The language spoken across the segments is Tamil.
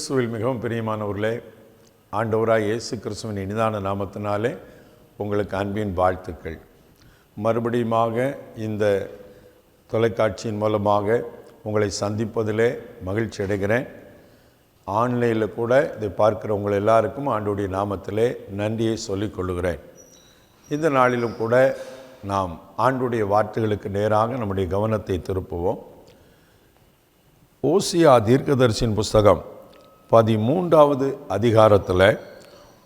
கிறிஸ்துவில் மிகவும் பிரியமானவர்களே ஆண்டவராக இயேசு கிறிஸ்துவின் இனிதான நாமத்தினாலே உங்களுக்கு அன்பின் வாழ்த்துக்கள். மறுபடியுமாக இந்த தொலைக்காட்சியின் மூலமாக உங்களை சந்திப்பதிலே மகிழ்ச்சி அடைகிறேன். ஆன்லைனில் கூட இதை பார்க்குற உங்கள் எல்லாருக்கும் ஆண்டுடைய நாமத்திலே நன்றியை சொல்லிக் கொள்கிறேன் இந்த நாளிலும் கூட நாம் ஆண்டுடைய வார்த்தைகளுக்கு நேராக நம்முடைய கவனத்தை திருப்புவோம். ஓசியா தீர்க்கதரிசியின் புஸ்தகம் பதிமூன்றாவது அதிகாரத்தில்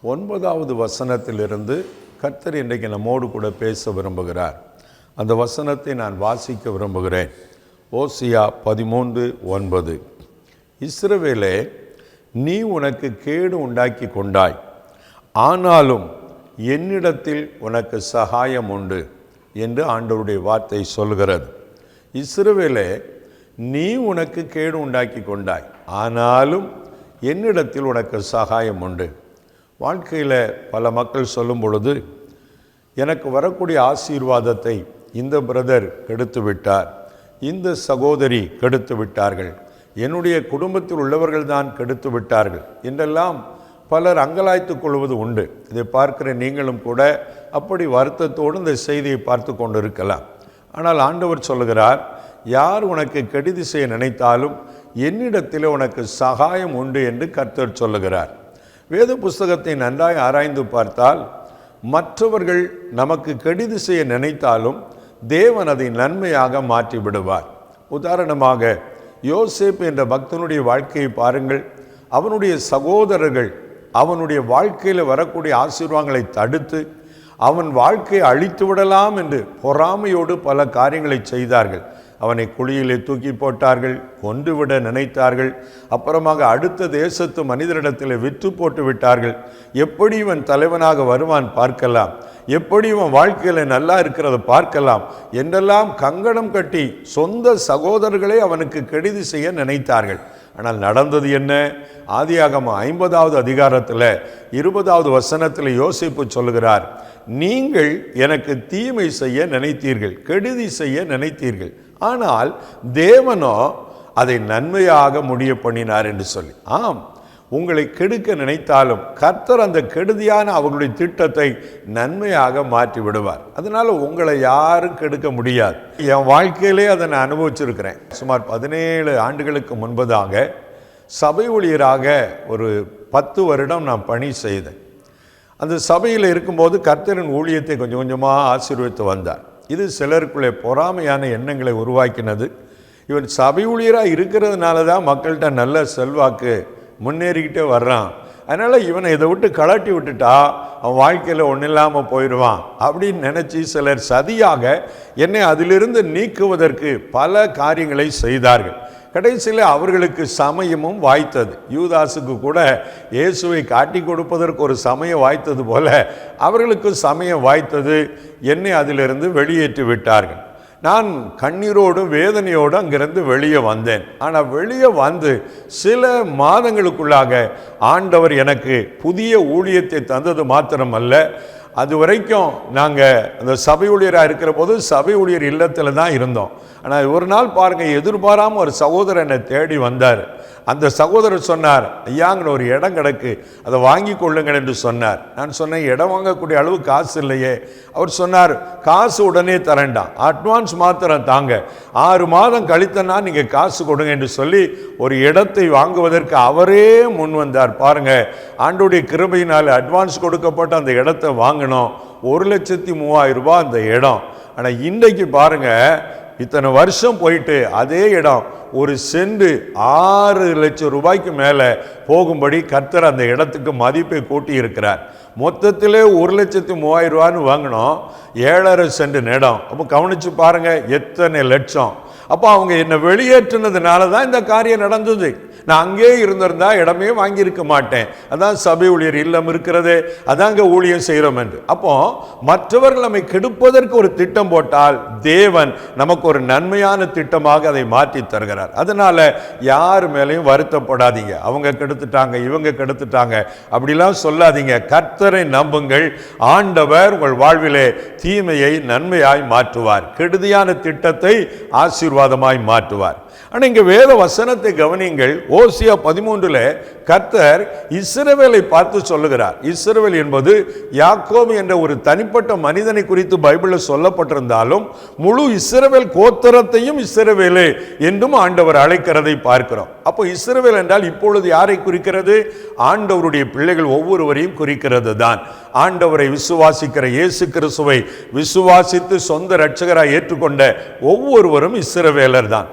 ஒன்பதாவது வசனத்திலிருந்து கர்த்தர் இன்றைக்கு நம்மோடு கூட பேச விரும்புகிறார். அந்த வசனத்தை நான் வாசிக்க விரும்புகிறேன். ஓசியா பதிமூன்று ஒன்பது. இஸ்ரவேலே நீ உனக்கு கேடு உண்டாக்கி கொண்டாய். ஆனாலும் என்னிடத்தில் உனக்கு சகாயம் உண்டு என்று ஆண்டவருடைய வார்த்தை சொல்கிறது. இஸ்ரவேலே நீ உனக்கு கேடு உண்டாக்கி கொண்டாய். ஆனாலும் என்னிடத்தில் உனக்கு சகாயம் உண்டு. வாழ்க்கையில் பல மக்கள் சொல்லும் பொழுது எனக்கு வரக்கூடிய ஆசீர்வாதத்தை இந்த பிரதர் கெடுத்து விட்டார். இந்த சகோதரி கெடுத்து விட்டார்கள். என்னுடைய குடும்பத்தில் உள்ளவர்கள் தான் கெடுத்து விட்டார்கள். என்றெல்லாம் பலர் அங்கலாய்த்து கொள்வது உண்டு. இதை பார்க்கிற நீங்களும் கூட அப்படி வருத்தத்தோடு இந்த செய்தியை பார்த்து கொண்டு இருக்கலாம் ஆனால் ஆண்டவர் சொல்லுகிறார் யார் உனக்கு கெடுதி செய்ய நினைத்தாலும் என்னிடத்தில் உனக்கு சகாயம் உண்டு என்று கர்த்தர் சொல்லுகிறார். வேத புஸ்தகத்தை நன்றாய் ஆராய்ந்து பார்த்தால் மற்றவர்கள் நமக்கு கெடுதி செய்ய நினைத்தாலும் தேவன் அதை நன்மையாக மாற்றி விடுவார் உதாரணமாக யோசேப் என்ற பக்தனுடைய வாழ்க்கையை பாருங்கள். அவனுடைய சகோதரர்கள் அவனுடைய வாழ்க்கையில் வரக்கூடிய ஆசீர்வாதங்களை தடுத்து அவன் வாழ்க்கையை அழித்து விடலாம் என்று பொறாமையோடு பல காரியங்களை செய்தார்கள். அவனை குழியிலே தூக்கி போட்டார்கள் கொன்றுவிட நினைத்தார்கள். அப்புறமாக அடுத்த தேசத்து மனிதரிடத்தில் விற்று போட்டு விட்டார்கள். எப்படி இவன் தலைவனாக வருவான் பார்க்கலாம். எப்படி இவன் வாழ்க்கையில் நல்லா இருக்கிறத பார்க்கலாம். என்றெல்லாம் கங்கணம் கட்டி சொந்த சகோதரர்களே அவனுக்கு கெடுதி செய்ய நினைத்தார்கள். ஆனால் நடந்தது என்ன? ஆதியாகம ஐம்பதாவது அதிகாரத்தில் இருபதாவது வசனத்தில் யோசிப்பு சொல்லுகிறார். நீங்கள் எனக்கு தீமை செய்ய நினைத்தீர்கள் கெடுதி செய்ய நினைத்தீர்கள். ஆனால் தேவனோ அதை நன்மையாக முடிய பண்ணினார் என்று சொல்லி. ஆம் உங்களை கெடுக்க நினைத்தாலும் கர்த்தர் அந்த கெடுதியான அவர்களுடைய திட்டத்தை நன்மையாக மாற்றி விடுவார். அதனால் உங்களை யாரும் கெடுக்க முடியாது. என் வாழ்க்கையிலே அதை நான் அனுபவிச்சிருக்கிறேன். சுமார் பதினேழு ஆண்டுகளுக்கு முன்பதாக சபை ஊழியராக ஒரு பத்து வருடம் நான் பணி செய்தேன். அந்த சபையில் இருக்கும்போது கர்த்தரின் ஊழியத்தை கொஞ்சம் கொஞ்சமாக ஆசீர்வித்து வந்தார். இது சிலருக்குள்ளே பொறாமையான எண்ணங்களை உருவாக்கினது. இவன் சபை ஊழியராக இருக்கிறதுனால தான் மக்கள்கிட்ட நல்ல செல்வாக்கு முன்னேறிக்கிட்டே வர்றான். அதனால் இவனை இதை விட்டு கலட்டி விட்டுட்டா அவன் வாழ்க்கையில் ஒன்றும் இல்லாமல் போயிடுவான் அப்படின்னு நினச்சி சிலர் சதியாக என்னை அதிலிருந்து நீக்குவதற்கு பல காரியங்களை செய்தார்கள். கடைசியில் அவர்களுக்கு சமயமும் வாய்த்தது. யூதாசுக்கு கூட இயேசுவை காட்டி கொடுப்பதற்கு ஒரு சமயம் வாய்த்தது போல அவர்களுக்கு சமயம் வாய்த்தது என்னை அதிலிருந்து வெளியேற்றி விட்டார்கள். நான் கண்ணீரோடும் வேதனையோடும் அங்கிருந்து வெளியே வந்தேன். ஆனால் வெளியே வந்து சில மாதங்களுக்குள்ளாக ஆண்டவர் எனக்கு புதிய ஊழியத்தை தந்தது மாத்திரமல்ல. அது வரைக்கும் நாங்கள் அந்த சபை ஊழியராக இருக்கிற போது சபை ஊழியர் இல்லத்தில் தான் இருந்தோம். ஆனால் ஒரு நாள் பாருங்கள் எதிர்பாராமல் ஒரு சகோதரனை தேடி வந்தார். அந்த சகோதரர் சொன்னார் ஐயாங்கிற ஒரு இடம் கிடக்கு அதை வாங்கி கொள்ளுங்கள் என்று சொன்னார். நான் சொன்னேன் இடம் வாங்கக்கூடிய அளவு காசு இல்லையே. அவர் சொன்னார் காசு உடனே தரேண்டாம் அட்வான்ஸ் மாத்திரம் தாங்க. ஆறு மாதம் கழித்தனா நீங்கள் காசு கொடுங்க என்று சொல்லி ஒரு இடத்தை வாங்குவதற்கு அவரே முன் வந்தார். பாருங்கள் ஆண்டுடைய கிருபையினால் அட்வான்ஸ் கொடுக்கப்பட்ட அந்த இடத்தை வாங்கினோம். ஒரு லட்சத்தி மூவாயிரம் ரூபாய் அந்த இடம். ஆனால் இன்றைக்கு பாருங்கள் இத்தனை வருஷம் போயிட்டு அதே இடம் ஒரு செண்டு ஆறு லட்சம் ரூபாய்க்கு மேலே போகும்படி கர்த்தர் அந்த இடத்துக்கு மதிப்பை கூட்டி இருக்கிறார் மொத்தத்திலே ஒரு லட்சத்து மூவாயிரம் ரூபான்னு வாங்கினோம். ஏழரை சென்ட் இடம் அப்போ கவனிச்சு பாருங்கள் எத்தனை லட்சம். அப்போ அவங்க என்னை வெளியேற்றினதுனால தான் இந்த காரியம் நடந்தது. நான் அங்கே இருந்திருந்தா இடமே வாங்கியிருக்க மாட்டேன். அதான் சபை ஊழியர் இல்லம் இருக்கிறது. அங்கே ஊழியம் செய்கிறோம் என்று. அப்போ மற்றவர்கள் நம்மை கெடுப்பதற்கு ஒரு திட்டம் போட்டால் தேவன் நமக்கு ஒரு நன்மையான திட்டமாக அதை மாற்றி தருகிறார். அதனால யார் மேலேயும் வருத்தப்படாதீங்க. அவங்க கெடுத்துட்டாங்க இவங்க கெடுத்துட்டாங்க. அப்படிலாம் சொல்லாதீங்க. கர்த்தரை நம்புங்கள். ஆண்டவர் உங்கள் வாழ்விலே தீமையை நன்மையாய் மாற்றுவார். கெடுதியான திட்டத்தை ஆசீர்வாதமாய் மாற்றுவார். ஆனால் இங்கே வேத வசனத்தை கவனிங்கள். ஓசியா பதிமூன்றுல கர்த்தர் இஸ்ரவேலை பார்த்து சொல்லுகிறார். இஸ்ரவேல் என்பது யாக்கோம் என்ற ஒரு தனிப்பட்ட மனிதனை குறித்து பைபிளில் சொல்லப்பட்டிருந்தாலும் முழு இஸ்ரவேல் கோத்தரத்தையும் இஸ்ரவேலே என்றும் ஆண்டவர் அழைக்கிறதை பார்க்கிறோம். அப்போ இஸ்ரவேல் என்றால் இப்பொழுது யாரை குறிக்கிறது? ஆண்டவருடைய பிள்ளைகள் ஒவ்வொருவரையும் குறிக்கிறது தான். ஆண்டவரை விசுவாசிக்கிற இயேசு கிறிஸ்துவை விசுவாசித்து சொந்த இரட்சகராய் ஏற்றுக்கொண்ட ஒவ்வொருவரும் இஸ்ரவேலர் தான்.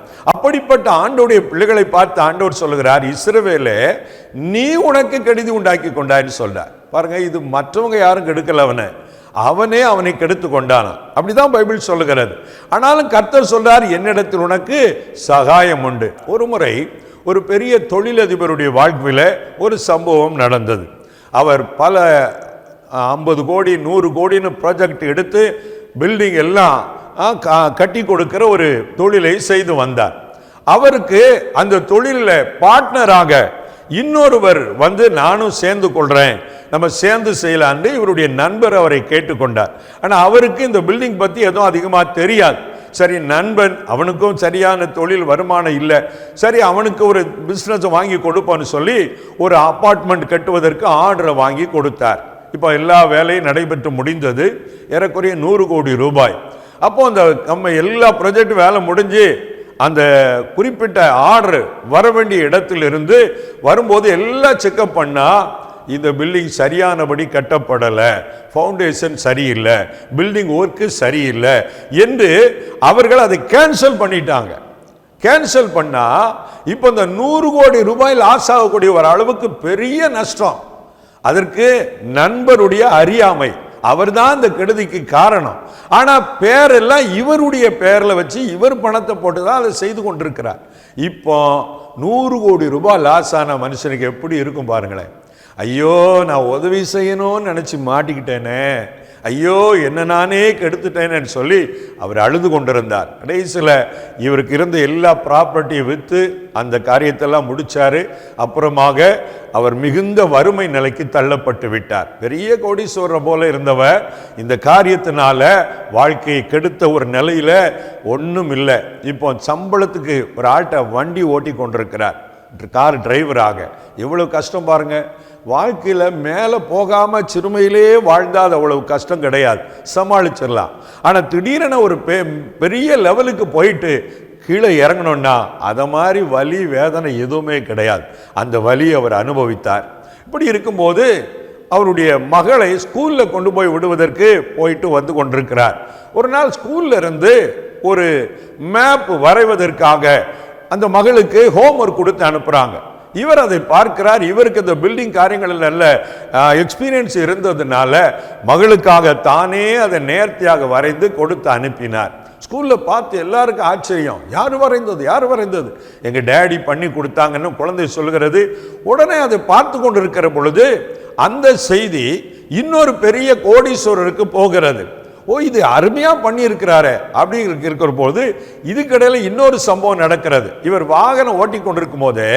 அப்படிப்பட்ட ஆண்டோடைய பிள்ளைகளை பார்த்து ஆண்டோர் சொல்லுகிறார் இஸ்ரவேலே நீ உனக்கு கெடுதி உண்டாக்கி கொண்டான்னு சொல்றார். பாருங்க இது மற்றவங்க யாரும் கெடுக்கல அவனை. அவனே அவனை கெடுத்து கொண்டானான். அப்படிதான் பைபிள் சொல்லுகிறது. ஆனாலும் கர்த்தர் சொல்றார் என்னிடத்தில் உனக்கு சகாயம் உண்டு. ஒரு முறை ஒரு பெரிய தொழிலதிபருடைய வாழ்க்கையில் ஒரு சம்பவம் நடந்தது. அவர் பல ஐம்பது கோடி நூறு கோடின்னு ப்ராஜெக்ட் எடுத்து பில்டிங் எல்லாம் ஆ, க- கட்டி கொடுக்கிற ஒரு தொழிலை செய்து வந்தார். அவருக்கு அந்த தொழிலில் பார்ட்னராக இன்னொருவர் வந்து நானும் சேர்ந்து கொள்கிறேன் நம்ம சேர்ந்து செய்யலான்னு இவருடைய நண்பர் அவரை கேட்டுக்கொண்டார். ஆனால் அவருக்கு இந்த பில்டிங் பற்றி எதுவும் அதிகமாக தெரியாது. சரி நண்பன் அவனுக்கும் சரியான தொழில் வருமானம் இல்லை. சரி அவனுக்கு ஒரு பிஸ்னஸ் வாங்கி கொடுப்பான்னு சொல்லி ஒரு அப்பார்ட்மெண்ட் கட்டுவதற்கு ஆர்டரை வாங்கி கொடுத்தார். இப்போ எல்லா வேலையும் நடைபெற்று முடிந்தது. ஏறக்குறைய நூறு கோடி ரூபாய். அப்போ அந்த நம்ம எல்லா ப்ரொஜெக்ட் வேலை முடிஞ்சு அந்த குறிப்பிட்ட ஆர்டர் வர வேண்டிய இடத்திலிருந்து வரும்போது எல்லாம் செக்கப் பண்ணால் இந்த பில்டிங் சரியானபடி கட்டப்படலை ஃபவுண்டேஷன் சரியில்லை பில்டிங் ஒர்க்கு சரியில்லை என்று அவர்கள் அதை கேன்சல் பண்ணிட்டாங்க. கேன்சல் பண்ணால் இப்போ இந்த நூறு கோடி ரூபாய் லாஸ் ஆகக்கூடிய ஒரு அளவுக்கு பெரிய நஷ்டம். அதற்கு நண்பருடைய அறியாமை. அவர் தான் அந்த கெடுதிக்கு காரணம். ஆனால் பேரெல்லாம் இவருடைய பேரில் வச்சு இவர் பணத்தை போட்டு தான் அதை செய்து கொண்டிருக்கிறார். இப்போ நூறு கோடி ரூபாய் லாஸ் ஆன மனுஷனுக்கு எப்படி இருக்கும் பாருங்களேன். ஐயோ நான் உதவி செய்யணும்னு நினச்சி மாட்டிக்கிட்டேனே. ஐயோ என்ன நானே கெடுத்துட்டேன்னு சொல்லி அவர் அழுது கொண்டிருந்தார். கடைசியில் இவருக்கு இருந்த எல்லா ப்ராப்பர்ட்டியை விற்று அந்த காரியத்தெல்லாம் முடித்தார் அப்புறமாக அவர் மிகுந்த வறுமை நிலைக்கு தள்ளப்பட்டு விட்டார். பெரிய கோடீஸ்வரர் போல இருந்தவர் இந்த காரியத்தினால வாழ்க்கையை கெடுத்த ஒரு நிலையில் ஒன்றும் இல்லை. இப்போ சம்பளத்துக்கு ஒரு ஆட்டை வண்டி ஓட்டி கொண்டிருக்கிறார் கார் டிரைவராக எவ்வளோ கஷ்டம் பாருங்கள் வாழ்க்கையில் மேலே போகாமல் சிறுமையிலே வாழ்ந்தால் அது அவ்வளவு கஷ்டம் கிடையாது. சமாளிச்சிடலாம். ஆனால் திடீரென ஒரு பெ பெரிய லெவலுக்கு போயிட்டு கீழே இறங்கணும்னா அதை மாதிரி வலி வேதனை எதுவுமே கிடையாது. அந்த வலியை அவர் அனுபவித்தார். இப்படி இருக்கும்போது அவருடைய மகளை ஸ்கூலில் கொண்டு போய் விடுவதற்கு போயிட்டு வந்து கொண்டிருக்கிறார். ஒரு நாள் ஸ்கூல்ல இருந்து ஒரு மேப் வரைவதற்காக அந்த மகளுக்கு ஹோம்ஒர்க் கொடுத்து அனுப்புகிறாங்க இவர் அதை பார்க்கிறார். இவருக்கு இந்த பில்டிங் காரியங்களில் நல்ல எக்ஸ்பீரியன்ஸ் இருந்ததுனால மகளுக்காக தானே அதை நேர்த்தியாக வரைந்து கொடுத்து அனுப்பினார். ஸ்கூலில் பார்த்து எல்லாருக்கும் ஆச்சரியம். யார் வரைந்தது? யார் வரைந்தது? எங்கள் டேடி பண்ணி கொடுத்தாங்கன்னு குழந்தை சொல்கிறது உடனே அதை பார்த்து கொண்டு இருக்கிற பொழுது அந்த செய்தி இன்னொரு பெரிய கோடீஸ்வரருக்கு போகிறது. ஓ இது அருமையாக பண்ணியிருக்கிறாரு அப்படிங்கிற இருக்கிற போது இதுக்கிடையில் இன்னொரு சம்பவம் நடக்கிறது. இவர் வாகனம் ஓட்டி கொண்டிருக்கும் போது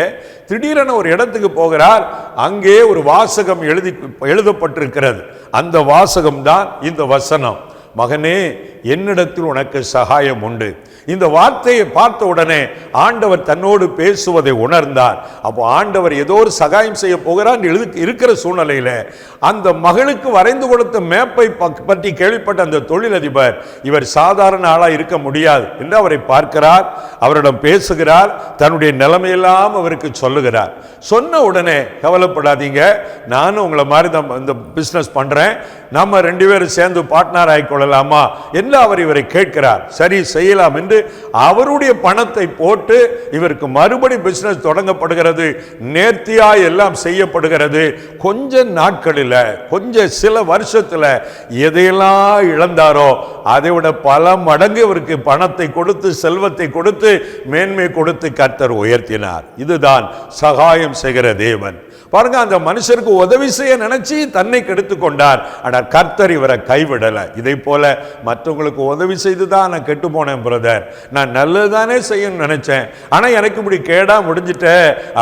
திடீரென ஒரு இடத்துக்கு போகிறார். அங்கே ஒரு வாசகம் எழுதி எழுதப்பட்டிருக்கிறது. அந்த வாசகம் தான் இந்த வசனம். மகனே என்னிடத்தில் உனக்கு சகாயம் உண்டு. இந்த வார்த்தையை பார்த்த உடனே ஆண்டவர் தன்னோடு பேசுவதை உணர்ந்தார். அப்போ ஆண்டவர் ஏதோ ஒரு சகாயம் செய்ய போகிறார் எழுது இருக்கிற சூழ்நிலையில அந்த மகளுக்கு வரைந்து கொடுத்த மேப்பை பக்- பற்றி கேள்விப்பட்ட அந்த தொழிலதிபர் இவர் சாதாரண ஆளா இருக்க முடியாது என்று அவரை பார்க்கிறார் அவரிடம் பேசுகிறார் தன்னுடைய நிலைமையெல்லாம் அவருக்கு சொல்லுகிறார். சொன்ன உடனே கவலைப்படாதீங்க நானும் உங்களை மாதிரி தான் இந்த பிஸ்னஸ் பண்றேன். நம்ம ரெண்டு பேரும் சேர்ந்து பார்ட்னர் ஆகிக்கொள்ளலாம் கொள்ளலாமா என்று அவர் இவரை கேட்கிறார். சரி செய்யலாம் என்று அவருடைய பணத்தை போட்டு இவருக்கு மறுபடி பிசினஸ் தொடங்கப்படுகிறது. நேர்த்தியாய் எல்லாம் செய்யப்படுகிறது. கொஞ்ச நாட்களில் கொஞ்ச சில வருஷத்துல எதையெல்லாம் இழந்தாரோ அதை விட பல மடங்கு இவருக்கு பணத்தை கொடுத்து செல்வத்தை கொடுத்து மேன்மை கொடுத்து கர்த்தர் உயர்த்தினார். இதுதான் சகாயம் செய்கிற தேவன். பாருங்க அந்த மனுஷருக்கு உதவி செய்ய நினைச்சு தன்னை கெடுத்து கொண்டார். ஆனால் கர்த்தர் இவரை கைவிடலை. இதை போல மற்றவங்களுக்கு உதவி செய்து தான் நான் கெட்டு போனேன் பிரதர் நான் நல்லதுதானே செய்யணும்னு நினைச்சேன். ஆனா எனக்கு இப்படி கேடா முடிஞ்சிட்ட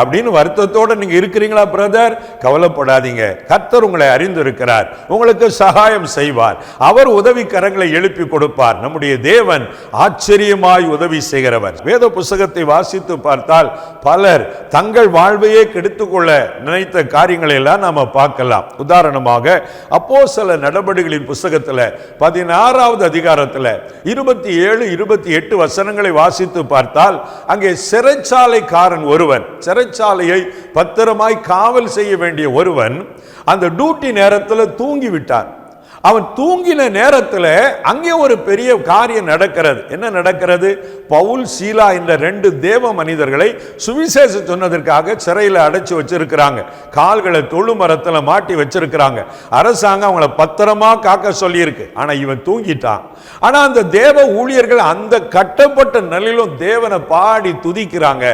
அப்படின்னு வருத்தத்தோட நீங்க இருக்கிறீங்களா பிரதர் கவலைப்படாதீங்க. கர்த்தர் உங்களை அறிந்திருக்கிறார். உங்களுக்கு சகாயம் செய்வார். அவர் உதவி கரங்களை எழுப்பி கொடுப்பார். நம்முடைய தேவன் ஆச்சரியமாய் உதவி செய்கிறவர். வேத புஸ்தகத்தை வாசித்து பார்த்தால் பலர் தங்கள் வாழ்வையே கெடுத்துக்கொள்ள நினைத்த காரியங்களை எல்லாம் நாம பார்க்கலாம். உதாரணமாக அப்போ சில நடவடிக்கைகளின் புஸ்தகத்தில் பதினாறாவது அதிகாரத்தில் இருபத்தி ஏழு இருபத்தி எட்டு வசனங்களை வாசித்து பார்த்தால் அங்கே சிறைச்சாலைக்காரன் ஒருவன் சிறைச்சாலையை பத்திரமாய் காவல் செய்ய வேண்டிய ஒருவன் அந்த டியூட்டி நேரத்தில் தூங்கி விட்டான் அவன் தூங்கின நேரத்தில் அங்கே ஒரு பெரிய காரியம் நடக்கிறது. என்ன நடக்கிறது? பவுல் சீலா என்ற ரெண்டு தேவ மனிதர்களை சுவிசேஷம் சொன்னதற்காக சிறையில் அடைச்சி வச்சிருக்கிறாங்க. கால்களை தொழு மரத்தில் மாட்டி வச்சிருக்கிறாங்க. அரசாங்கம் அவங்கள பத்திரமா காக்க சொல்லியிருக்கு. ஆனால் இவன் தூங்கிட்டான். ஆனால் அந்த தேவ ஊழியர்கள் அந்த கட்டப்பட்ட நிலையிலும் தேவனை பாடி துதிக்கிறாங்க.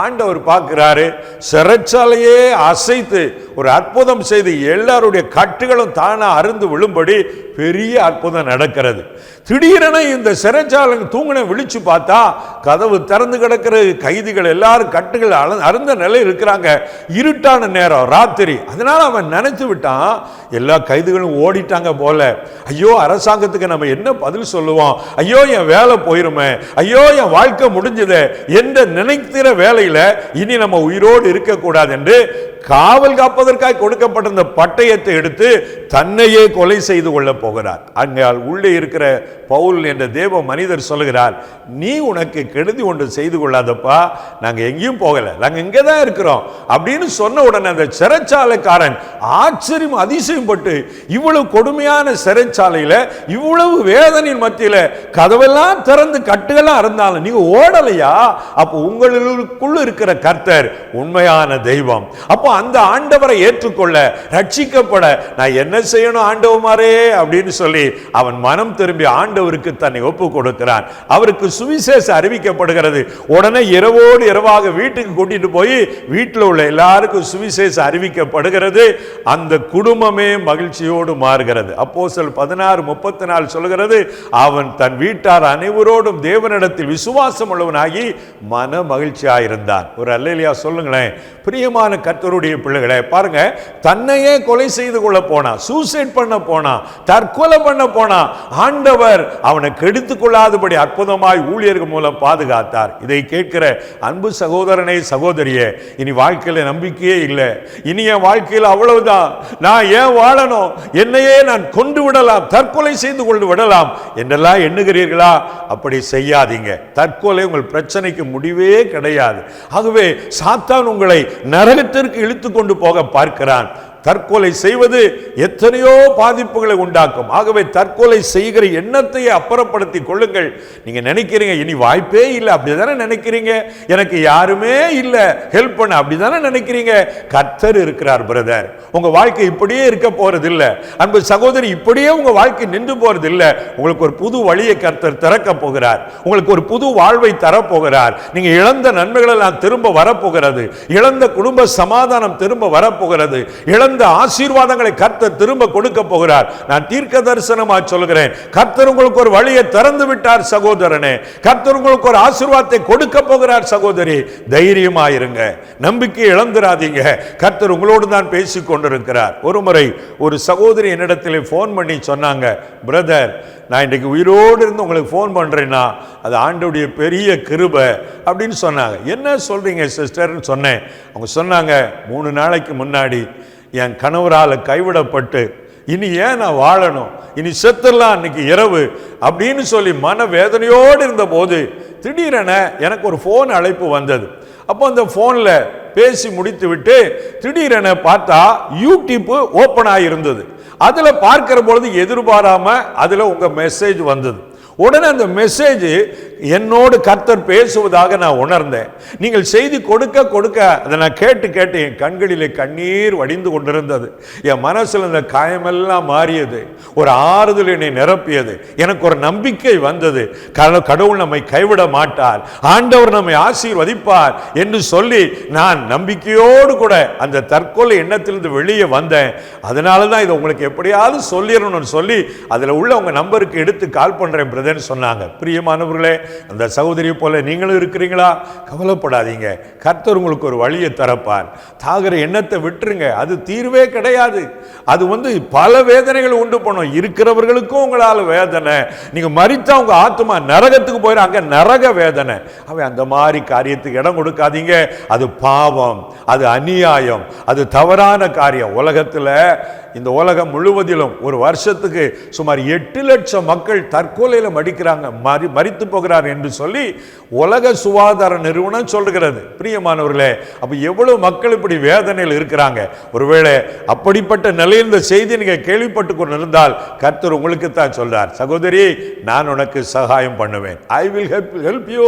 ஆண்டவர் பார்க்கிறாரு சிறைச்சாலையே அசைத்து ஒரு அற்புதம் செய்து எல்லாருடைய கட்டுகளும் தானா அருந்து விழும்படி பெரிய அற்புதம் நடக்கிறது. திடீரென இந்த சிறைச்சாலை தூங்கின விழிச்சு பார்த்தா கதவு திறந்து கிடக்கிற கைதிகள் எல்லாரும் கட்டுகள் அல- அருந்த நிலை இருக்கிறாங்க. இருட்டான நேரம் ராத்திரி. அதனால் அவன் நினைத்து விட்டான் எல்லா கைதிகளும் ஓடிட்டாங்க போல. ஐயோ அரசாங்கத்துக்கு நம்ம என்ன பதில் சொல்லுவோம்? ஐயோ என் வேலை போயிருமே. ஐயோ என் வாழ்க்கை முடிஞ்சது. என்ற நினைக்கிற வேலையில் இனி நம்ம உயிரோடு இருக்கக்கூடாது என்று காவல் காப்பதற்காக கொடுக்கப்பட்டிருந்த பட்டயத்தை எடுத்து தன்னையே கொலை செய்து கொள்ள போகிறார். அங்கே உள்ளே இருக்கிற பவுல் என்ற தேவ மனிதர் சொல்லுகிறார் நீ உனக்கு கெடுதி ஒன்று செய்து கொள்ளாதப்பா நாங்க எங்கேயும் போகலை நாங்க இங்கே தான் இருக்கிறோம். அப்படின்னு சொன்ன உடனே அந்த சிறைச்சாலைக்காரன் ஆச்சரியம் அதிசயம் பட்டு இவ்வளவு கொடுமையான சிறைச்சாலையில இவ்வளவு வேதனையின் மத்தியில கதவெல்லாம் திறந்து கட்டுகளாக இருந்தாலும் நீங்கள் ஓடலையா? அப்போ உங்களுக்குள்ள இருக்கிற கர்த்தர் உண்மையான தெய்வம். அப்போ அந்த ஆண்டவரை ஏற்றுக்கொள்ள ரட்சிக்கப்பட நான் என்ன செய்யணும் ஆண்டவமாரே அப்படின்னு சொல்லி அவன் மனம் திரும்பி ஆண்டவருக்கு தன்னை ஒப்பு கொடுக்கிறான் அவருக்கு சுவிசேஷம் அறிவிக்கப்படுகிறது. உடனே இரவோடு இரவாக வீட்டுக்கு கூட்டிட்டு போய் வீட்டில் உள்ள எல்லாருக்கும் சுவிசேஷம் அறிவிக்கப்படுகிறது. அந்த குடும்பமே மகிழ்ச்சியோடு மாறுகிறது. அப்போ சொல் பதினாறு முப்பத்தி நாலு சொல்கிறது அவன் தன் வீட்டார் அனைவரோடும் தேவனிடத்தில் விசுவாசம் உள்ளவனாகி மன மகிழ்ச்சியாயிருந்தான். ஒரு அல்லையா சொல்லுங்களேன். பிரியமான கத்தருடைய பிள்ளைகளை பாருங்க தன்னையே கொலை செய்து கொள்ள போனான் சூசைட் பண்ண போனான் தற்கொலை பண்ண போனான். ஆண்டவர் அவனை கெடுத்து கொள்ளாதபடி அற்புதமாய் ஊழியர்கள் மூலம் பாதுகாத்தார். இதை கேட்கிற அன்பு சகோதரனே சகோதரியே இனி வாழ்க்கையில நம்பிக்கையே இல்லை. இனி என் வாழ்க்கையில் அவ்வளவுதான். நான் ஏன் வாழணும்? என்னையே நான் கொண்டு விடலாம். தற்கொலை செய்து கொண்டு விடலாம் என்றெல்லாம் எண்ணுகிறீர்களா? அப்படி செய்யாதீங்க. தற்கொலை உங்கள் பிரச்சனைக்கு முடிவே கிடையாது. ஆகவே சாத்தான் உங்களை நரகத்திற்கு இழுத்து கொண்டு போக பார்க்கிறான். தற்கொலை செய்வது எத்தனையோ பாதிப்புகளை உண்டாக்கும். ஆகவே தற்கொலை செய்கிற எண்ணத்தையே அப்புறப்படுத்தி கொள்ளுங்கள். நீங்க நினைக்கிறீங்க இனி வாய்ப்பே இல்லை அப்படிதானே நினைக்கிறீங்க? எனக்கு யாருமே இல்லை ஹெல்ப் பண்ண அப்படிதானே நினைக்கிறீங்க? கர்த்தர் இருக்கிறார் பிரதர் உங்க வாழ்க்கை இப்படியே இருக்க போறது இல்ல அன்பு சகோதரி இப்படியே உங்க வாழ்க்கை நின்று போறது உங்களுக்கு ஒரு புது வழியை கர்த்தர் திறக்க போகிறார். உங்களுக்கு ஒரு புது வாழ்வை தரப்போகிறார் நீங்க இழந்த நன்மைகள் திரும்ப வரப்போகிறது இழந்த குடும்ப சமாதானம் திரும்ப வரப்போகிறது இழந்த ஆசீர்வாதங்களை கர்த்தர் திரும்ப கொடுக்க போகிறார். நான் தீர்க்க தரிசனமா சொல்கிறேன் கர்த்தர் உங்களுக்கு ஒரு வழியை திறந்து விட்டார் சகோதரனே. கர்த்தர் உங்களுக்கு ஒரு ஆசீர்வாதத்தை கொடுக்க போகிறார் சகோதரி. தைரியமாயிருங்க நம்பிக்கை இழந்துராதீங்க. கர்த்தர் உங்களோடு தான் பேசி கொண்டிருக்கிறார். ஒரு முறை ஒரு சகோதரி என்னிடத்தில் ஃபோன் பண்ணி சொன்னாங்க பிரதர் நான் இன்றைக்கு உயிரோடு இருந்து உங்களுக்கு ஃபோன் பண்ணுறேன்னா அது ஆண்டுடைய பெரிய கிருப. அப்படின்னு சொன்னாங்க. என்ன சொல்கிறீங்க சிஸ்டர்னு சொன்னேன். அவங்க சொன்னாங்க மூணு நாளைக்கு முன்னாடி என் கணவரால் கைவிடப்பட்டு இனி ஏன் நான் வாழணும்? இனி செத்துடலாம் அன்னைக்கு இரவு அப்படின்னு சொல்லி மன வேதனையோடு இருந்தபோது திடீரென எனக்கு ஒரு ஃபோன் அழைப்பு வந்தது. அப்போ அந்த ஃபோனில் பேசி முடித்து விட்டு திடீரென பார்த்தா யூடியூப்பு ஓப்பன் ஆகியிருந்தது அதில் பார்க்கிற பொழுது எதிர்பாராமல் அதில் உங்கள் மெசேஜ் வந்தது. உடனே அந்த மெசேஜ் என்னோடு கர்த்தர் பேசுவதாக நான் உணர்ந்தேன். நீங்கள் செய்தி கொடுக்க கொடுக்க அதை நான் கேட்டு கேட்டு என் கண்களிலே கண்ணீர் வடிந்து கொண்டிருந்தது. என் மனசில் இந்த காயமெல்லாம் மாறியது. ஒரு ஆறுதல் என்னை நிரப்பியது. எனக்கு ஒரு நம்பிக்கை வந்தது. கடவுள் நம்மை கைவிட மாட்டார். ஆண்டவர் நம்மை ஆசீர்வதிப்பார் என்று சொல்லி நான் நம்பிக்கையோடு கூட அந்த தற்கொலை எண்ணத்திலிருந்து வெளியே வந்தேன். அதனால தான் இதை உங்களுக்கு எப்படியாவது சொல்லிடணும்னு சொல்லி அதில் உள்ள உங்கள் நம்பருக்கு எடுத்து கால் பண்ணுறேன் பிரதர் பிரதர்னு சொன்னாங்க. பிரியமானவர்களே அந்த சகோதரியை போல நீங்களும் இருக்கிறீங்களா? கவலைப்படாதீங்க. கர்த்தர் உங்களுக்கு ஒரு வழியை தரப்பார். தாகிற எண்ணத்தை விட்டுருங்க. அது தீர்வே கிடையாது. அது வந்து பல வேதனைகள் உண்டு பண்ணும். இருக்கிறவர்களுக்கும் உங்களால் வேதனை. நீங்க மறித்தா உங்க ஆத்மா நரகத்துக்கு போயிடும் அங்க நரக வேதனை. அவன் அந்த மாதிரி காரியத்துக்கு இடம் கொடுக்காதீங்க. அது பாவம். அது அநியாயம். அது தவறான காரியம். உலகத்துல இந்த உலகம் முழுவதிலும் ஒரு வருஷத்துக்கு சுமார் எட்டு லட்சம் மக்கள் தற்கொலையில் மடிக்கிறாங்க மறி மறித்து போகிறார் என்று சொல்லி உலக சுகாதார நிறுவனம் சொல்கிறது பிரியமானவர்களே அப்போ எவ்வளவு மக்கள் இப்படி வேதனையில் இருக்கிறாங்க? ஒருவேளை அப்படிப்பட்ட நிலையில் இந்த செய்தி நீங்கள் கேள்விப்பட்டு கொண்டு இருந்தால் கர்த்தர் உங்களுக்கு தான் சொல்கிறார் சகோதரி நான் உனக்கு சகாயம் பண்ணுவேன். I will help help you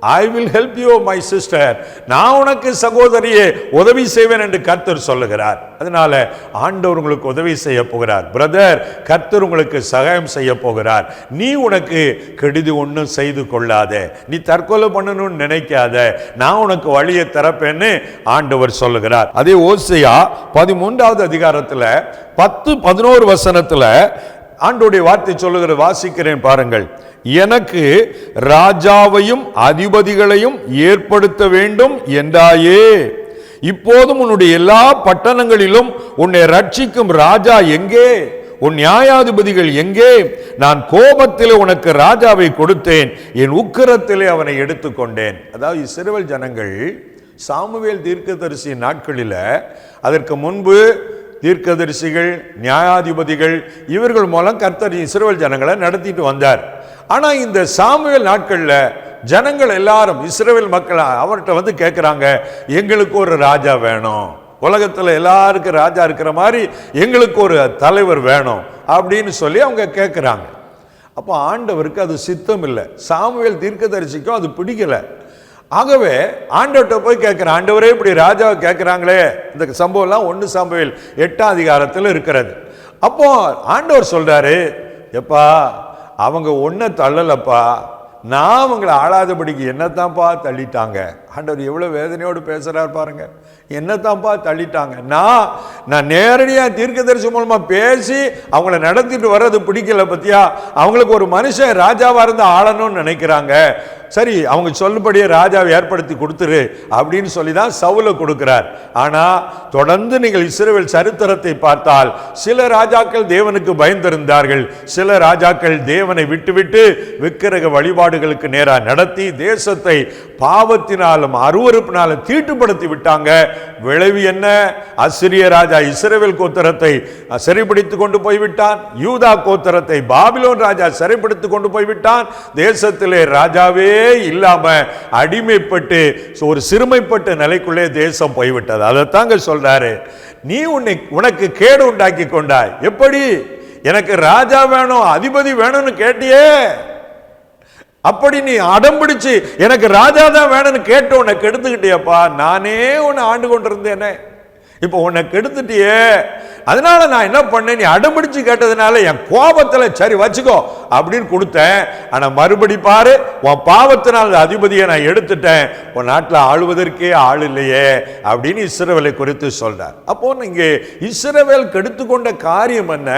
I will help you my sister நான் உனக்கு சகோதரியே உதவி செய்வேன் என்று கர்த்தர் சொல்லுகிறார். அதனால ஆண்டவர் உங்களுக்கு உதவி செய்ய போகிறார். பிரதர் கர்த்தர் உங்களுக்கு சகாயம் செய்ய போகிறார். நீ உனக்கு கெடுதி ஒன்றும் செய்து கொள்ளாத. நீ தற்கொலை பண்ணணும்னு நினைக்காத. நான் உனக்கு வழியை திறப்பேன்னு ஆண்டவர் சொல்லுகிறார். அதே ஓசையா பதிமூன்றாவது அதிகாரத்தில் பத்து பதினோரு வசனத்தில் ஆண்டோடைய வார்த்தை சொல்லுகிற வாசிக்கிறேன் பாருங்கள். எனக்கு ராஜாவையும் அதிபதிகளையும் ஏற்படுத்த வேண்டும் என்றாயே. இப்போதும் உன்னுடைய எல்லா பட்டணங்களிலும் உன்னை ரட்சிக்கும் ராஜா எங்கே? உன் நியாயாதிபதிகள் எங்கே? நான் கோபத்திலே உனக்கு ராஜாவை கொடுத்தேன். என் உக்கிரத்திலே அவனை எடுத்துக்கொண்டேன். அதாவது சிறுவல் ஜனங்கள் சாமுவேல் தீர்க்கதரிசி நாட்களில் அதற்கு முன்பு தீர்க்கதரிசிகள் நியாயாதிபதிகள் இவர்கள் மூலம் கர்த்தர் இஸ்ரேல் ஜனங்களை நடத்திட்டு வந்தார். ஆனால் இந்த சாமுவேல் நாட்களில் ஜனங்கள் எல்லாரும் இஸ்ரேல் மக்கள் அவர்கிட்ட வந்து கேட்குறாங்க எங்களுக்கு ஒரு ராஜா வேணும். உலகத்தில் எல்லாருக்கும் ராஜா இருக்கிற மாதிரி எங்களுக்கு ஒரு தலைவர் வேணும் அப்படின்னு சொல்லி அவங்க கேட்குறாங்க அப்போ ஆண்டவருக்கு அது சித்தம் இல்லை. சாமுவேல் தீர்க்கதரிசிக்கும் அது பிடிக்கல. ஆகவே ஆண்டவர்கிட்ட போய் கேட்குற ஆண்டவரே இப்படி ராஜாவை கேட்குறாங்களே. இந்த சம்பவம்லாம் ஒன்று சாமுவேல் எட்டாம் அதிகாரத்தில் இருக்கிறது. அப்போ ஆண்டவர் சொல்கிறாரு எப்பா அவங்க ஒன்றை தள்ளலப்பா. நான் அவங்கள ஆளாதபடிக்கு என்னத்தான்ப்பா தள்ளிட்டாங்க? ஆண்டவர் எவ்வளோ வேதனையோடு பேசுகிறார் பாருங்கள் என்னத்தான்ப்பா தள்ளிட்டாங்க? நான் நான் நேரடியாக தீர்க்கதரிசி மூலமாக பேசி அவங்கள நடத்திட்டு வர்றது பிடிக்கல பத்தியா? அவங்களுக்கு ஒரு மனுஷன் ராஜாவாக இருந்து ஆளணும்னு நினைக்கிறாங்க. சரி அவங்க சொல்லுபடியே ராஜாவை ஏற்படுத்தி கொடுத்துரு அப்படின்னு சொல்லி தான் சவுல கொடுக்கிறார். ஆனால் தொடர்ந்து நீங்கள் இஸ்ரவேல் சரித்திரத்தை பார்த்தால் சில ராஜாக்கள் தேவனுக்கு பயந்திருந்தார்கள். சில ராஜாக்கள் தேவனை விட்டுவிட்டு விக்கிரக வழிபாடுகளுக்கு நேராக நடத்தி தேசத்தை பாவத்தினாலும் அருவருப்பினாலும் தீட்டுப்படுத்தி விட்டாங்க. விளைவு என்ன? அசிரிய ராஜா இஸ்ரேவேல் கோத்திரத்தை சிறைப்பிடித்து கொண்டு போய்விட்டான். யூதா கோத்திரத்தை பாபிலோன் ராஜா சிறைப்பிடித்து கொண்டு போய்விட்டான். தேசத்திலே ராஜாவே இல்லாம அடிமைப்பட்டு ஒரு சிறுமைப்பட்ட நிலைக்குள்ளே தேசம் போய்விட்டது. அதைத்தாங்க சொல்றாரு. நீ உன்னை உனக்கு கேடு உண்டாக்கி கொண்டாய். எப்படி? எனக்கு ராஜா வேணும் அதிபதி வேணும்னு கேட்டியே. அப்படி நீ அடம்பிடிச்சு எனக்கு ராஜா தான் வேணும்னு கேட்டு உன்னை கெடுத்துக்கிட்டியப்பா. நானே உன்னை ஆண்டு கொண்டிருந்தேனே. இப்போ உன்னை கெடுத்துட்டியே. அதனால நான் என்ன பண்ணேன்? நீ அடம்பிடிச்சு கேட்டதுனால என் கோபத்தில் சரி வச்சுக்கோ அப்படின்னு கொடுத்தேன். ஆனால் மறுபடி பாரு உன் பாவத்தினால் அதிபதியை நான் எடுத்துட்டேன். உன் நாட்டில் ஆளுவதற்கே ஆள் இல்லையே அப்படின்னு இஸ்ரவேலை குறித்து சொல்றார். அப்போ இங்கே இஸ்ரவேல் கெடுத்து கொண்ட காரியம் என்ன?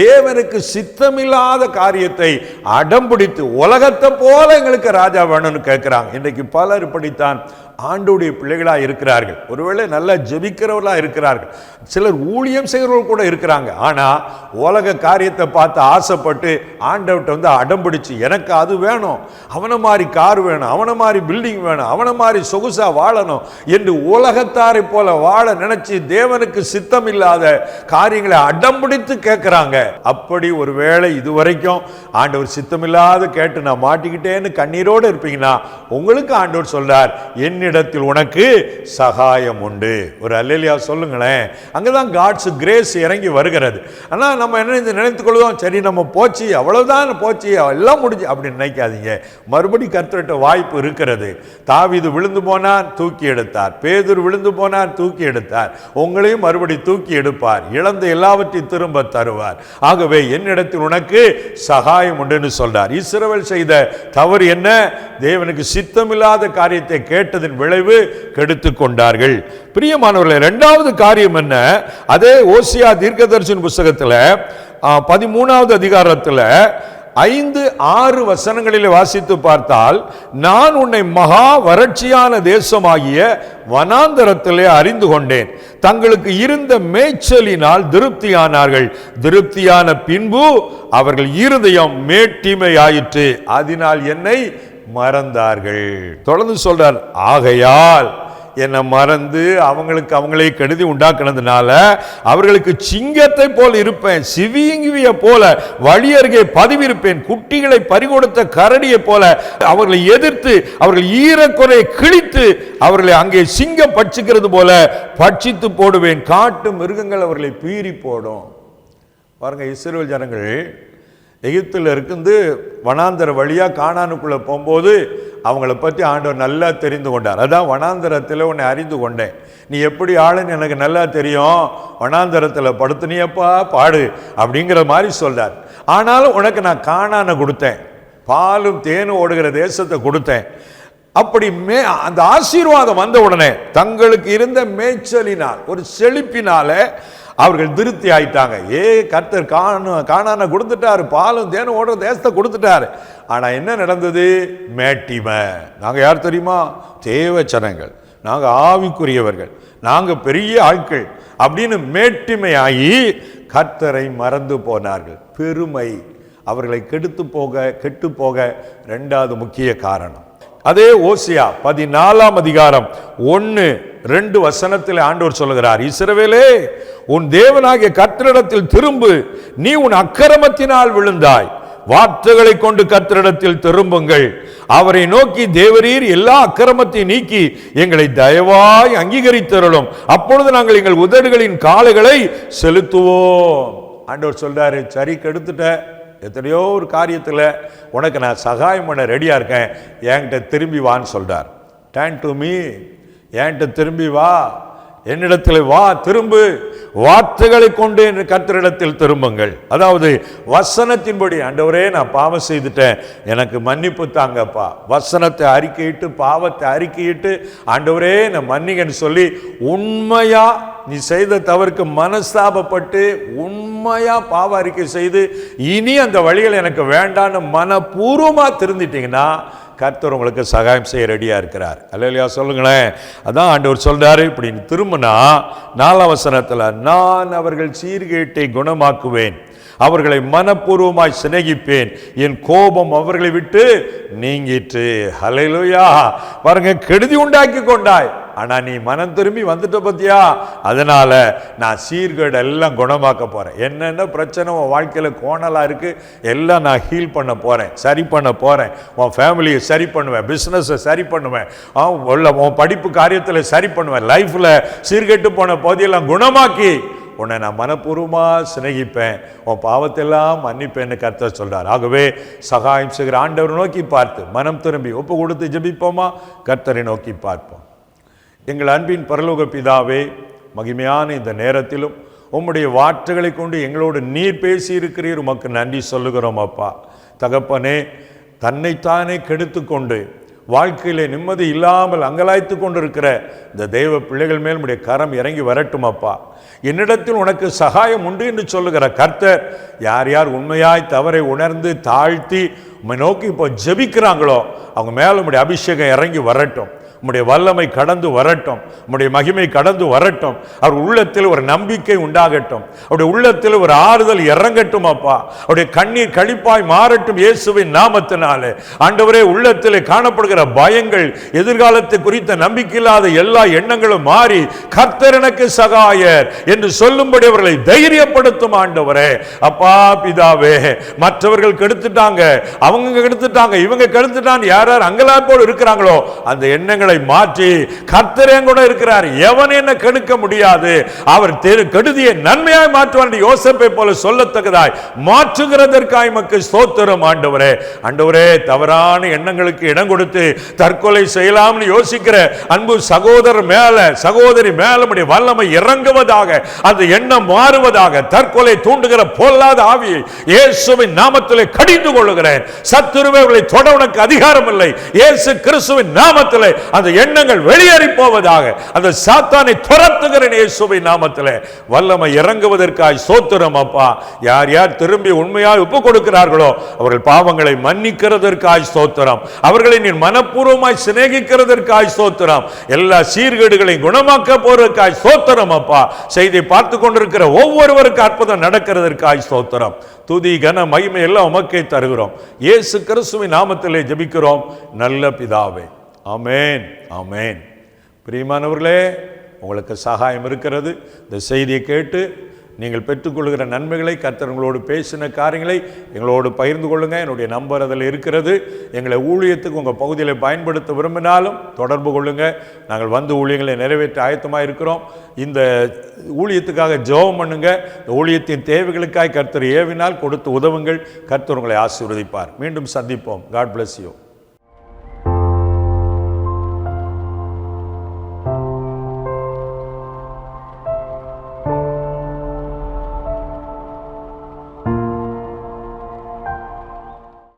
தேவனுக்கு சித்தமில்லாத காரியத்தை அடம்பிடித்து உலகத்தை போல எங்களுக்கு ராஜா வேணும்னு கேட்கிறாங்க. இன்றைக்கு பலர் இப்படித்தான் ஆண்டுடைய பிள்ளைகளாக இருக்கிறார்கள். ஒருவேளை நல்லா ஜெபிக்கிறவர்களா இருக்கிறார்கள். சிலர் ஊழியம் செய்கிறவர்கள் கூட இருக்கிறாங்க. ஆனால் உலக காரியத்தை பார்த்து ஆசைப்பட்டு ஆண்டவர்கிட்ட வந்து அடம்பிடிச்சு எனக்கு அது வேணும். அவனை மாதிரி கார் வேணும். அவனை மாதிரி பில்டிங் வேணும். அவனை மாதிரி சொகுசாக வாழணும். என்று உலகத்தாரை போல வாழ நினச்சி தேவனுக்கு சித்தம் இல்லாத காரியங்களை அடம்பிடித்து கேட்குறாங்க. அப்படி ஒருவேளை இதுவரைக்கும் ஆண்டவர் சித்தமில்லாத கேட்டு நான் மாட்டிக்கிட்டேன்னு கண்ணீரோடு இருப்பீங்கன்னா உங்களுக்கு ஆண்டவர் சொல்றார் என்னிடம் தேவனிடத்தில் உனக்கு சகாயம் உண்டு. ஒரு அல்லேலியா சொல்லுங்களேன். அங்கே தான் காட்ஸ் கிரேஸ் இறங்கி வருகிறது. ஆனால் நம்ம என்ன நினைத்து கொள்வோம்? சரி நம்ம போச்சு அவ்வளோதான் போச்சு எல்லாம் முடிஞ்சு அப்படின்னு நினைக்காதீங்க. மறுபடி கர்த்தர்கிட்ட வாய்ப்பு இருக்கிறது. தாவிது விழுந்து போனார் தூக்கி எடுத்தார். பேதூர் விழுந்து போனார் தூக்கி எடுத்தார். உங்களையும் மறுபடி தூக்கி எடுப்பார். இழந்த எல்லாவற்றையும் திரும்ப தருவார். ஆகவே என்னிடத்தில் உனக்கு சகாயம் உண்டுன்னு சொல்றார். இஸ்ரவேல் செய்த தவறு என்ன? தேவனுக்கு சித்தமில்லாத காரியத்தை கேட்டது அதன் விளைவு கெடுத்து கொண்டார்கள். பிரியமானவர்களே இரண்டாவது காரியம் என்ன? அதே ஓசியா தீர்க்கதரிசன புஸ்தகத்தில் பதிமூணாவது அதிகாரத்தில் ஐந்து ஆறு வசனங்களில் வாசித்து பார்த்தால் நான் உன்னை மகா வறட்சியான தேசமாகிய வனாந்தரத்திலே அறிந்து கொண்டேன். தங்களுக்கு இருந்த மேய்ச்சலினால் திருப்தியானார்கள். திருப்தியான பின்பு அவர்கள் இருதயம் மேட்டிமையாயிற்று. அதனால் என்னை மறந்தார்கள். தொடர்ந்து சொல்றார் ஆகையால் என்னை மறந்து அவங்களுக்கு அவங்களே கெடுதி உண்டாக்குனதுனால அவர்களுக்கு சிங்கத்தை போல் இருப்பேன் சிவியங்கிவிய போல வழியருகே பதிவிருப்பேன் குட்டிகளை பறிகொடுத்த கரடியை போல அவர்களை எதிர்த்து அவர்கள் ஈரக்குறை கிழித்து அவர்களை அங்கே சிங்கம் பட்சிக்கிறது போல பட்சித்து போடுவேன். காட்டு மிருகங்கள் அவர்களை பீறி போடும். பாருங்க இஸ்ரேல் ஜனங்கள் எகிப்தில் இருந்து வனாந்தர வழியாக காணானுக்குள்ளே போகும்போது அவங்கள பற்றி ஆண்டவர் நல்லா தெரிந்து கொண்டார். அதான் வனாந்தரத்தில் உன்னை அறிந்து கொண்டேன். நீ எப்படி ஆளுன்னு எனக்கு நல்லா தெரியும். வனாந்தரத்தில் படுத்துனியப்பா பாடு அப்படிங்கிற மாதிரி சொல்கிறார் ஆனாலும் உனக்கு நான் காணான கொடுத்தேன். பாலும் தேனும் ஓடுகிற தேசத்தை கொடுத்தேன். அப்படி மே அந்த ஆசீர்வாதம் வந்த உடனே தங்களுக்கு இருந்த மேய்ச்சலினால் ஒரு செழிப்பினால அவர்கள் திருப்தி ஆயிட்டாங்க. ஏ கர்த்தர் காண காணான கொடுத்துட்டாரு. பாலும் தேனும் ஓடுற தேசத்தை கொடுத்துட்டாரு. ஆனால் என்ன நடந்தது? மேட்டிமை. நாங்கள் யார் தெரியுமா? தேவ ஜனங்கள் நாங்கள் ஆவிக்குரியவர்கள். நாங்கள் பெரிய ஆட்கள். அப்படின்னு மேட்டிமையாகி கர்த்தரை மறந்து போனார்கள். பெருமை. அவர்களை கெடுத்து போக கெட்டு போக ரெண்டாவது முக்கிய காரணம். அதே ஓசியா பதினாலாம் அதிகாரம் ஒன்னு ரெண்டு வசனத்தில் ஆண்டவர் சொல்லுகிறார் இஸ்ரவேலே உன் தேவனாகிய கத்திரிடத்தில் திரும்பு. நீ உன் அக்கிரமத்தினால் விழுந்தாய். வார்த்தைகளை கொண்டு கத்திரிடத்தில் திரும்புங்கள். அவரை நோக்கி தேவரீர் எல்லா அக்கிரமத்தை நீக்கி எங்களை தயவாய் அங்கீகரித்தருளும். அப்பொழுது நாங்கள் எங்கள் உதடுகளின் காலைகளை செலுத்துவோம். ஆண்டவர் சொல்றாரு சரி கெடுத்துட்ட எத்தனையோ ஒரு காரியத்தில் உனக்கு நான் சகாயம் பண்ண ரெடியாக இருக்கேன். என்கிட்ட திரும்பி வான்னு சொல்கிறார் டேன் டு மீ என்கிட்ட திரும்பி வா. என்னிடத்தில் வா திரும்பு. வார்த்தைகளை கொண்டு என்று கர்த்தரிடத்தில் திரும்புங்கள். அதாவது வசனத்தின்படி ஆண்டவரே நான் பாவம் செய்துட்டேன். எனக்கு மன்னிப்பு தாங்கப்பா. வசனத்தை அறிக்கையிட்டு பாவத்தை அறிக்கையிட்டு ஆண்டவரே நான் மன்னிங்கன்னு சொல்லி உண்மையா நீ செய்த தவறுக்கு மனஸ்தாபப்பட்டு உண்மையா பாவ அறிக்கை செய்து இனி அந்த வழிகள் எனக்கு வேண்டான்னு மனப்பூர்வமாக திருந்திட்டீங்கன்னா கர்த்தர் உங்களுக்கு சகாயம் செய்ய ரெடியாக இருக்கிறார். அல்லையா சொல்லுங்களேன். அதான் ஆண்டவர் சொல்கிறாரு இப்படின்னு திரும்பினா நாலாம் நான் அவர்கள் சீர்கேட்டை குணமாக்குவேன் அவர்களை மனப்பூர்வமாய் சிநேகிப்பேன் என் கோபம் அவர்களை விட்டு நீங்கிற்று. ஹalleluya பாருங்க கெடுதி உண்டாக்கி கொண்டாய். ஆனால் நீ மனம் திரும்பி வந்துட்ட பத்தியா? அதனால் நான் சீர்கேடு எல்லாம் குணமாக்க போகிறேன் என்னென்ன பிரச்சனை உன் வாழ்க்கையில் கோணலாக இருக்கு எல்லாம் நான் ஹீல் பண்ண போகிறேன் சரி பண்ண போகிறேன் உன் ஃபேமிலியை சரி பண்ணுவேன் பிஸ்னஸை சரி பண்ணுவேன். உள்ள உன் படிப்பு காரியத்தில் சரி பண்ணுவேன். லைஃப்பில் சீர்கெட்டு போன பகுதியெல்லாம் குணமாக்கி உன்னை நான் மனப்பூர்வமாக சிநேகிப்பேன். உன் பாவத்தெல்லாம் மன்னிப்பேன்னு கர்த்தர் சொல்கிறார் ஆகவே சகாயம் செய்கிற ஆண்டவர் நோக்கி பார்த்து மனம் திரும்பி ஒப்பு கொடுத்து ஜபிப்போமா? கர்த்தரை நோக்கி பார்ப்போம். எங்கள் அன்பின் பரலோக பிதாவே மகிமையான இந்த நேரத்திலும் உம்முடைய வார்த்தைகளை கொண்டு எங்களோடு நீர் பேசி இருக்கிறீர் உமக்கு நன்றி சொல்லுகிறோம் அப்பா. தகப்பனே தன்னைத்தானே கெடுத்து கொண்டு வாழ்க்கையிலே நிம்மதி இல்லாமல் அங்கலாய்த்து கொண்டிருக்கிற இந்த தெய்வ பிள்ளைகள் மேல் உடைய கரம் இறங்கி வரட்டும் அப்பா. என்னிடத்தில் உனக்கு சகாயம் உண்டு என்று சொல்லுகிற கர்த்தர் யார் யார் உண்மையாய் தவறை உணர்ந்து தாழ்த்தி உண்மை நோக்கி இப்போ ஜெபிக்கிறாங்களோ அவங்க மேலே உடைய அபிஷேகம் இறங்கி வரட்டும். உம்முடைய வல்லமை கடந்து வரட்டும். உம்முடைய மகிமை கடந்து வரட்டும். அவர் உள்ளத்தில் ஒரு நம்பிக்கை உண்டாகட்டும். அவருடைய உள்ளத்தில் ஒரு ஆறுதல் இறங்கட்டும் அப்பா. அவருடைய கண்ணீர் கழிப்பாய் மாறட்டும் இயேசுவின் நாமத்தினாலே. ஆண்டவரே உள்ளத்தில் காணப்படுகிற பயங்கள் எதிர்காலத்தை குறித்த நம்பிக்கையில்லாத எல்லா எண்ணங்களும் மாறி கர்த்தர் எனக்கு சகாயர் என்று சொல்லும்படி அவர்களை தைரியப்படுத்தும் ஆண்டவரே. அப்பா பிதாவே மற்றவர்கள் கெடுத்துட்டாங்க அவங்க கெடுத்துட்டாங்க இவங்க கெடுத்துட்டான் யார் யார் அங்கலாப்போடு இருக்கிறாங்களோ அந்த எண்ணங்களை எண்ணங்களை மாற்றி கர்த்தரே கூட இருக்கிறார். எவன் என்ன கெடுக்க முடியாது. அவர் தெரு கெடுதியை நன்மையாய் மாற்றுவார் என்று போல சொல்லத்தக்கதாய். மாற்றுகிறதற்காய் மக்கு ஸ்தோத்திரம் ஆண்டவரே. ஆண்டவரே தவறான எண்ணங்களுக்கு இடம் கொடுத்து தற்கொலை செய்யலாம்னு யோசிக்கிற அன்பு சகோதரர் மேல சகோதரி மேல வல்லமை இறங்குவதாக அந்த எண்ணம் மாறுவதாக தற்கொலை தூண்டுகிற பொல்லாத ஆவியை இயேசுவின் நாமத்திலே கடிந்து கொள்ளுகிறேன். சத்துருவே அவர்களை தொட உனக்கு அதிகாரம் இல்லை இயேசு கிறிஸ்துவின் நாமத்திலே அந்த எண்ணங்கள் வெளியேறி போவதாக அந்த சாத்தானை துரத்துகிறேன் இயேசுவை நாமத்தில் வல்லமை இறங்குவதற்காய் சோத்திரம் அப்பா. யார் யார் திரும்பி உண்மையாய் ஒப்பு கொடுக்கிறார்களோ அவர்கள் பாவங்களை மன்னிக்கிறதற்காய் சோத்திரம். அவர்களை நீ மனப்பூர்வமாய் சிநேகிக்கிறதற்காய் சோத்திரம். எல்லா சீர்கேடுகளையும் குணமாக்க போறதற்காய் சோத்திரம் அப்பா. செய்தி பார்த்து கொண்டிருக்கிற ஒவ்வொருவருக்கு அற்புதம் நடக்கிறதற்காய் சோத்திரம். துதி கன மகிமை எல்லாம் உமக்கே தருகிறோம். இயேசு கிறிஸ்துவின் நாமத்திலே ஜபிக்கிறோம். நல்ல பிதாவே. ஆமேன் ஆமேன். பிரியமானவர்களே உங்களுக்கு சகாயம் இருக்கிறது. இந்த செய்தியை கேட்டு நீங்கள் பெற்றுக்கொள்கிற நன்மைகளை கர்த்தருங்களோடு பேசின காரியங்களை எங்களோடு பகிர்ந்து கொள்ளுங்கள் என்னுடைய நம்பர் அதில் இருக்கிறது. எங்களை ஊழியத்துக்கு உங்கள் பகுதியில் பயன்படுத்த விரும்பினாலும் தொடர்பு கொள்ளுங்கள் நாங்கள் வந்து ஊழியங்களை நிறைவேற்ற ஆயத்தமாக இருக்கிறோம். இந்த ஊழியத்துக்காக ஜெபம் பண்ணுங்க. இந்த ஊழியத்தின் தேவைகளுக்காய் கர்த்தர் ஏவினால் கொடுத்து உதவுங்கள். கர்த்தர் உங்களை ஆசீர்வதிப்பார். மீண்டும் சந்திப்போம். God bless you